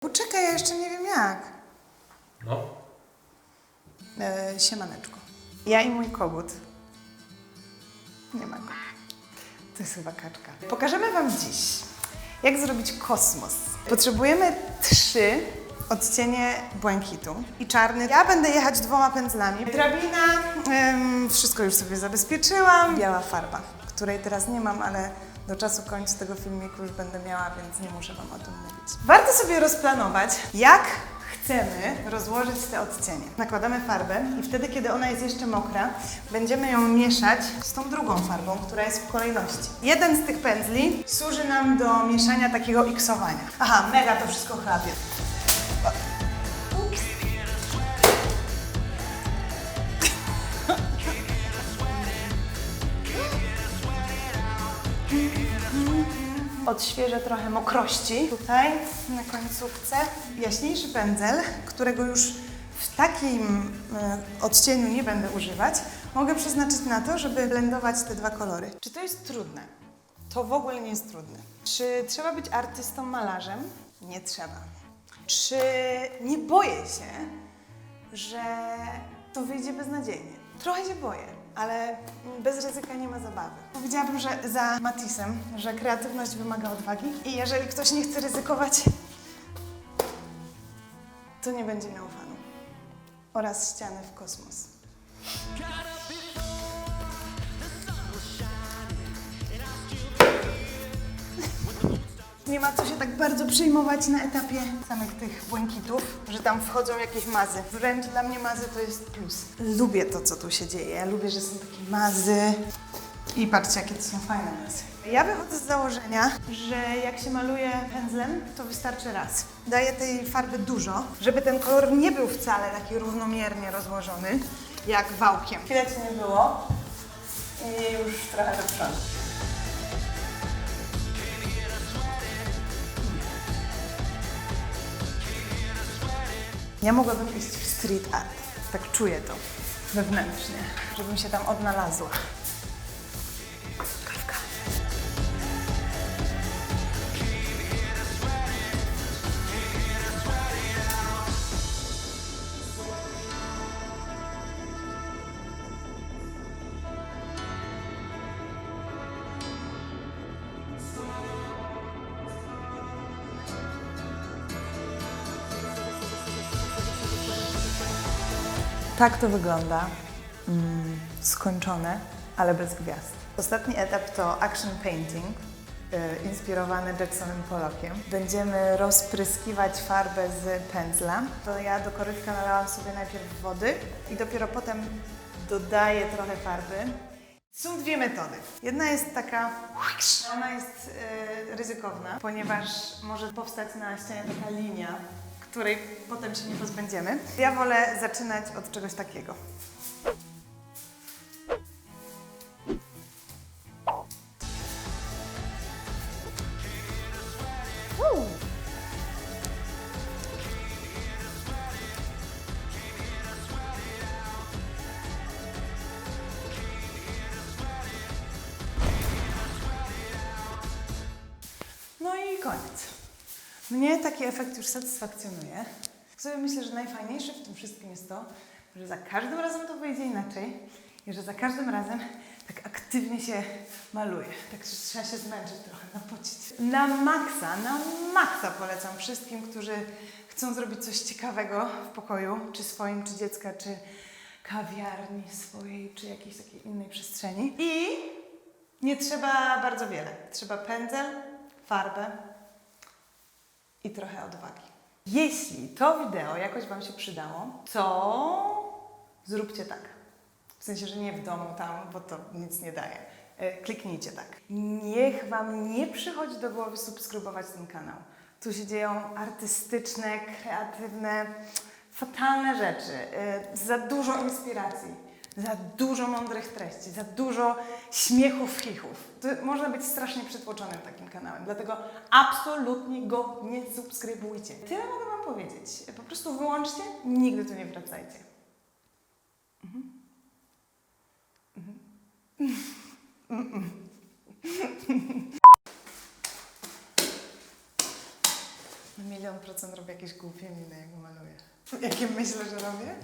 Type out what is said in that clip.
Poczekaj, ja jeszcze nie wiem jak. No. E, siemaneczko. Ja i mój kogut. Nie ma go. To jest chyba kaczka. Pokażemy Wam dziś, jak zrobić kosmos. Potrzebujemy trzy odcienie błękitu i czarny. Ja będę jechać dwoma pędzlami. Drabina, em, wszystko już sobie zabezpieczyłam. Biała farba, której teraz nie mam, ale do czasu końca tego filmiku już będę miała, więc nie muszę Wam o tym mówić. Warto sobie rozplanować, jak chcemy rozłożyć te odcienie. Nakładamy farbę i wtedy, kiedy ona jest jeszcze mokra, będziemy ją mieszać z tą drugą farbą, która jest w kolejności. Jeden z tych pędzli służy nam do mieszania takiego iksowania. Aha, mega to wszystko chrapie. Odświeżę trochę mokrości. Tutaj na końcówce jaśniejszy pędzel, którego już w takim e, odcieniu nie będę używać, mogę przeznaczyć na to, żeby blendować te dwa kolory. Czy to jest trudne? To w ogóle nie jest trudne. Czy trzeba być artystą malarzem? Nie trzeba. Czy nie boję się, że to wyjdzie beznadziejnie? Trochę się boję, ale bez ryzyka nie ma zabawy. Powiedziałabym, że za Matisem, że kreatywność wymaga odwagi i jeżeli ktoś nie chce ryzykować, to nie będzie miał fanu. Oraz ściany w kosmos. Nie ma co się tak bardzo przejmować na etapie samych tych błękitów, że tam wchodzą jakieś mazy. Wręcz dla mnie mazy to jest plus. Lubię to, co tu się dzieje. Lubię, że są takie mazy. I patrzcie, jakie to są fajne mazy. Ja wychodzę z założenia, że jak się maluje pędzlem, to wystarczy raz. Daję tej farby dużo, żeby ten kolor nie był wcale taki równomiernie rozłożony, jak wałkiem. Chwilę nie było i już trochę do przodu. Ja mogłabym iść w street art. Tak czuję to wewnętrznie, żebym się tam odnalazła. Tak to wygląda. Mm, skończone, ale bez gwiazd. Ostatni etap to action painting, y, inspirowany Jacksonem Pollockiem. Będziemy rozpryskiwać farbę z pędzla. To ja do korytka nalałam sobie najpierw wody i dopiero potem dodaję trochę farby. Są dwie metody. Jedna jest taka, ona jest y, ryzykowna, ponieważ może powstać na ścianie taka linia, której potem się nie pozbędziemy. Ja wolę zaczynać od czegoś takiego. No i koniec. Mnie taki efekt już satysfakcjonuje. Sobie myślę, że najfajniejsze w tym wszystkim jest to, że za każdym razem to wyjdzie inaczej i że za każdym razem tak aktywnie się maluje. Tak trzeba się zmęczyć trochę, napocić. Na maksa, na maksa polecam wszystkim, którzy chcą zrobić coś ciekawego w pokoju, czy swoim, czy dziecka, czy kawiarni swojej, czy jakiejś takiej innej przestrzeni. I nie trzeba bardzo wiele. Trzeba pędzel, farbę, i trochę odwagi. Jeśli to wideo jakoś Wam się przydało, to zróbcie tak. W sensie, że nie w domu tam, bo to nic nie daje. E, Kliknijcie tak. Niech Wam nie przychodzi do głowy subskrybować ten kanał. Tu się dzieją artystyczne, kreatywne, fatalne rzeczy. E, Za dużo inspiracji za dużo mądrych treści, za dużo śmiechów, chichów. To można być strasznie przytłoczonym takim kanałem, dlatego absolutnie go nie subskrybujcie. Tyle mogę Wam powiedzieć. Po prostu wyłączcie, nigdy tu nie wracajcie. Mhm. Mhm. Mnie milion procent robię jakieś głupie miny, jak maluję. Jakie myślę, że robię?